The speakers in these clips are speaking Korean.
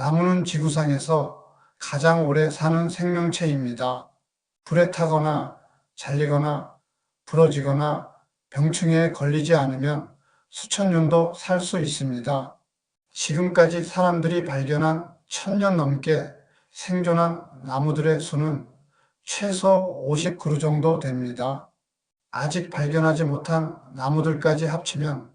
나무는 지구상에서 가장 오래 사는 생명체입니다. 불에 타거나 잘리거나 부러지거나 병충해에 걸리지 않으면 수천 년도 살 수 있습니다. 지금까지 사람들이 발견한 천년 넘게 생존한 나무들의 수는 최소 50그루 정도 됩니다. 아직 발견하지 못한 나무들까지 합치면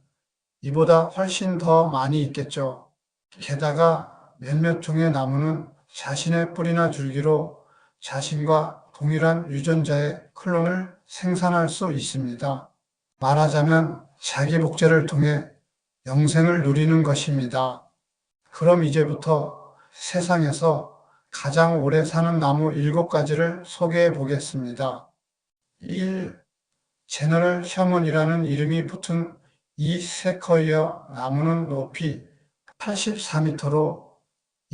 이보다 훨씬 더 많이 있겠죠. 게다가 몇몇 종의 나무는 자신의 뿌리나 줄기로 자신과 동일한 유전자의 클론을 생산할 수 있습니다. 말하자면 자기 복제를 통해 영생을 누리는 것입니다. 그럼 이제부터 세상에서 가장 오래 사는 나무 7가지를 소개해 보겠습니다. 1. 제너럴 셔먼이라는 이름이 붙은 이 세커이어 나무는 높이 84m로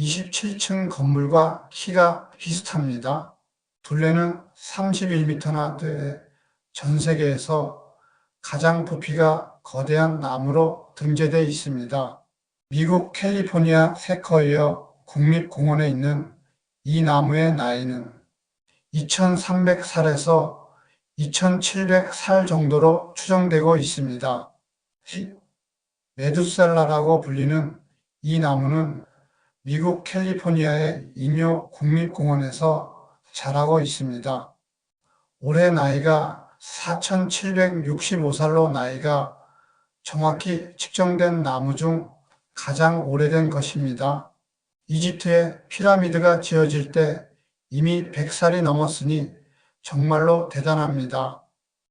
27층 건물과 키가 비슷합니다. 둘레는 31m나 돼 전 세계에서 가장 부피가 거대한 나무로 등재되어 있습니다. 미국 캘리포니아 세커이어 국립공원에 있는 이 나무의 나이는 2300살에서 2700살 정도로 추정되고 있습니다. 메두셀라라고 불리는 이 나무는 미국 캘리포니아의 인요 국립공원에서 자라고 있습니다. 올해 나이가 4765살로 나이가 정확히 측정된 나무 중 가장 오래된 것입니다. 이집트의 피라미드가 지어질 때 이미 100살이 넘었으니 정말로 대단합니다.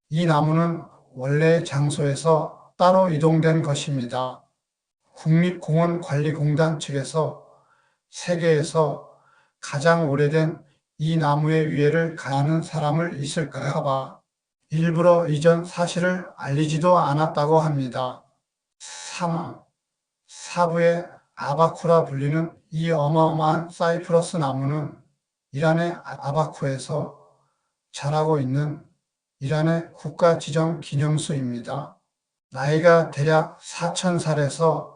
이 나무는 원래 장소에서 따로 이동된 것입니다. 국립공원관리공단 측에서 세계에서 가장 오래된 이 나무의 위에를 가하는 사람을 있을까 봐 일부러 이전 사실을 알리지도 않았다고 합니다. 3. 사부의 아바쿠라 불리는 이 어마어마한 사이프러스 나무는 이란의 아바쿠에서 자라고 있는 이란의 국가 지정 기념수입니다. 나이가 대략 4,000살에서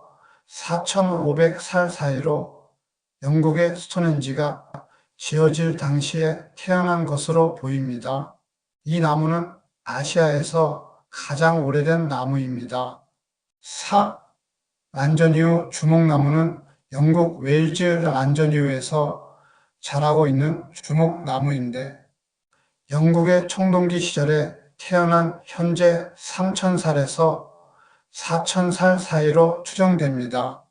4,500살 사이로 영국의 스톤헨지가 지어질 당시에 태어난 것으로 보입니다. 이 나무는 아시아에서 가장 오래된 나무입니다. 4. 란전이후 주목나무는 영국 웨일즈 란전이후에서 자라고 있는 주목나무인데 영국의 청동기 시절에 태어난 현재 3,000살에서 4,000살 사이로 추정됩니다.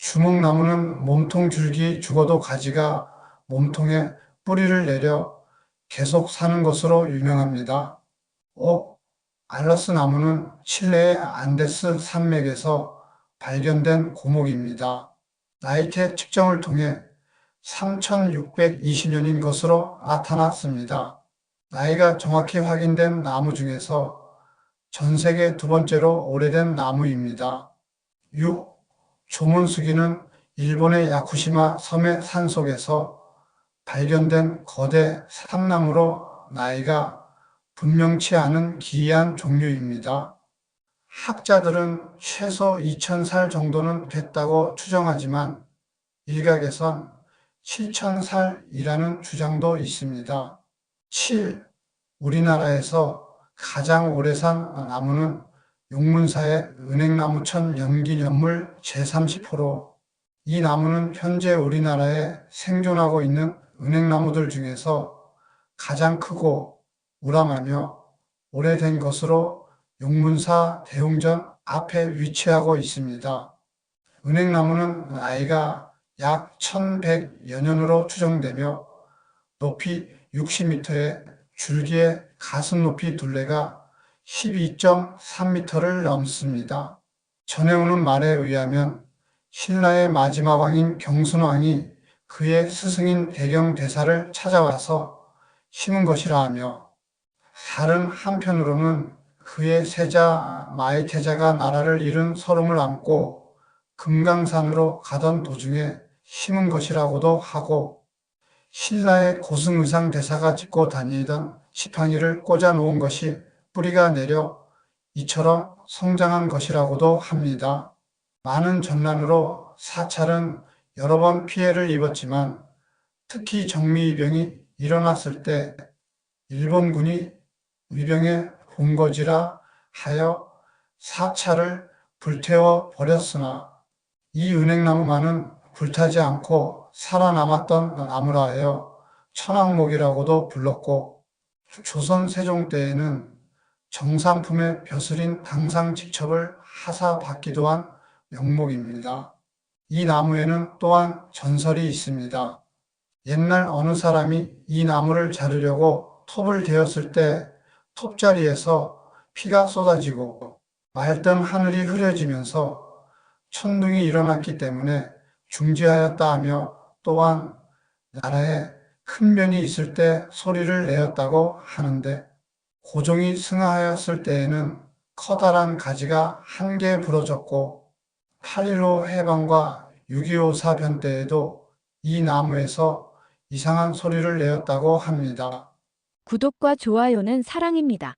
주목나무는 몸통 줄기 죽어도 가지가 몸통에 뿌리를 내려 계속 사는 것으로 유명합니다. 5. 알러스 나무는 칠레의 안데스 산맥에서 발견된 고목입니다. 나이테 측정을 통해 3620년인 것으로 나타났습니다. 나이가 정확히 확인된 나무 중에서 전 세계 두 번째로 오래된 나무입니다. 6. 조문수기는 일본의 야쿠시마 섬의 산속에서 발견된 거대 삼나무로 나이가 분명치 않은 기이한 종류입니다. 학자들은 최소 2000살 정도는 됐다고 추정하지만 일각에선 7000살이라는 주장도 있습니다. 7. 우리나라에서 가장 오래 산 나무는 용문사의 은행나무천 연기연물 제30호로 이 나무는 현재 우리나라에 생존하고 있는 은행나무들 중에서 가장 크고 우람하며 오래된 것으로 용문사 대웅전 앞에 위치하고 있습니다. 은행나무는 나이가 약 1100여 년으로 추정되며 높이 60m에 줄기의 가슴 높이 둘레가 12.3m를 넘습니다. 전해오는 말에 의하면 신라의 마지막 왕인 경순왕이 그의 스승인 대경대사를 찾아와서 심은 것이라 하며 다른 한편으로는 그의 세자 마이태자가 나라를 잃은 서름을 안고 금강산으로 가던 도중에 심은 것이라고도 하고 신라의 고승의상 대사가 짚고 다니던 지팡이를 꽂아 놓은 것이 뿌리가 내려 이처럼 성장한 것이라고도 합니다. 많은 전란으로 사찰은 여러 번 피해를 입었지만 특히 정미이병이 일어났을 때 일본군이 위병의 본거지라 하여 사찰을 불태워 버렸으나 이 은행나무만은 불타지 않고 살아남았던 나무라 하여 천왕목이라고도 불렀고 조선 세종 때에는 정상품의 벼슬인 당상 직첩을 하사받기도 한 명목입니다. 이 나무에는 또한 전설이 있습니다. 옛날 어느 사람이 이 나무를 자르려고 톱을 대었을 때 톱자리에서 피가 쏟아지고 맑던 하늘이 흐려지면서 천둥이 일어났기 때문에 중지하였다 하며 또한 나라에 큰 변이 있을 때 소리를 내었다고 하는데 고종이 승하하였을 때에는 커다란 가지가 한 개 부러졌고 8.15 해방과 6.25 사변 때에도 이 나무에서 이상한 소리를 내었다고 합니다. 구독과 좋아요는 사랑입니다.